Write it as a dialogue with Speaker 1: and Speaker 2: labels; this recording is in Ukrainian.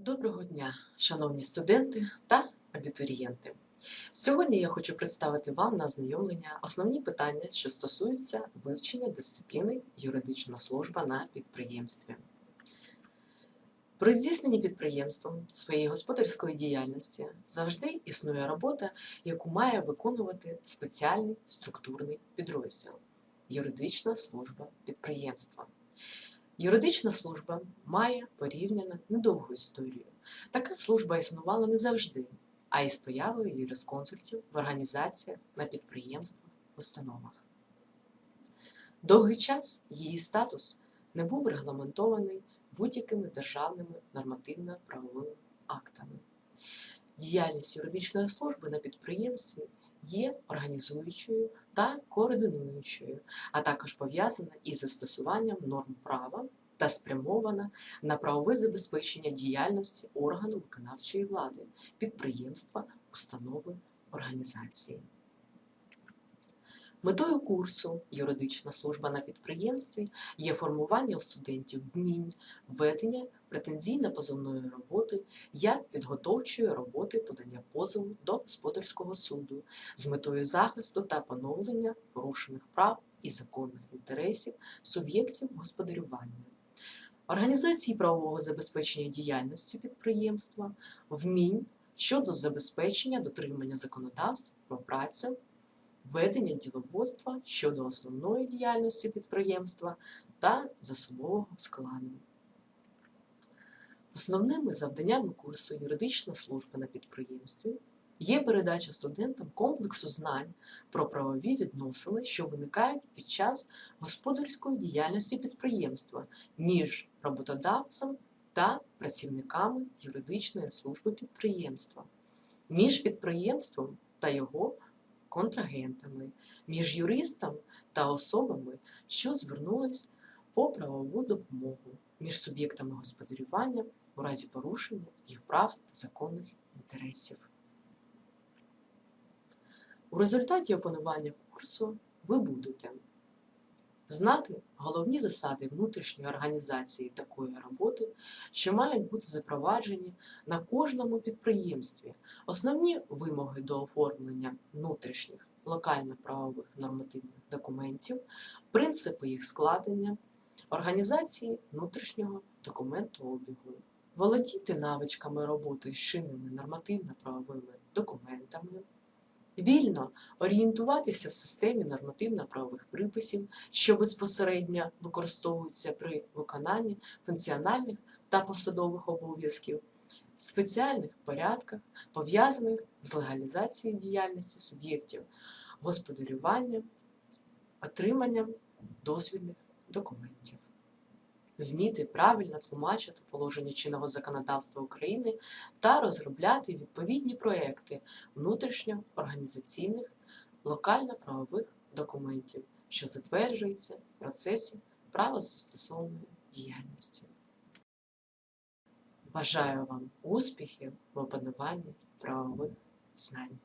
Speaker 1: Доброго дня, шановні студенти та абітурієнти. Сьогодні я хочу представити вам на ознайомлення основні питання, що стосуються вивчення дисципліни юридична служба на підприємстві. При здійсненні підприємством своєї господарської діяльності завжди існує робота, яку має виконувати спеціальний структурний підрозділ юридична служба підприємства. Юридична служба має порівняно недовгу історію. Така служба існувала не завжди, а й з появою юрисконсультів в організаціях, на підприємствах, установах. Довгий час її статус не був регламентований будь-якими державними нормативно-правовими актами. Діяльність юридичної служби на підприємстві є організуючою та координуючою, а також пов'язана із застосуванням норм права та спрямована на правове забезпечення діяльності органу виконавчої влади, підприємства, установи, організації. Метою курсу Юридична служба на підприємстві є формування у студентів вмінь, ведення претензійно-позовної роботи як підготовчої роботи подання позову до господарського суду з метою захисту та поновлення порушених прав і законних інтересів суб'єктів господарювання. Організації правового забезпечення діяльності підприємства, вмінь щодо забезпечення дотримання законодавства про працю, ведення діловодства щодо основної діяльності підприємства та засобового складу. Основними завданнями курсу юридична служба на підприємстві є передача студентам комплексу знань про правові відносини, що виникають під час господарської діяльності підприємства між роботодавцем та працівниками юридичної служби підприємства, між підприємством та його контрагентами, між юристом та особами, що звернулись по правову допомогу, між суб'єктами господарювання у разі порушення їх прав та законних інтересів. У результаті опанування курсу ви будете знати головні засади внутрішньої організації такої роботи, що мають бути запроваджені на кожному підприємстві, основні вимоги до оформлення внутрішніх локально-правових нормативних документів, принципи їх складення, організації внутрішнього документообігу, володіти навичками роботи з чинними нормативно-правовими. Вільно орієнтуватися в системі нормативно-правових приписів, що безпосередньо використовуються при виконанні функціональних та посадових обов'язків, спеціальних порядках, пов'язаних з легалізацією діяльності суб'єктів господарювання, отриманням дозвільних документів. Вміти правильно тлумачити положення чинного законодавства України та розробляти відповідні проекти внутрішньоорганізаційних локально-правових документів, що затверджуються в процесі правозастосовної діяльності. Бажаю вам успіхів в опануванні правових знань.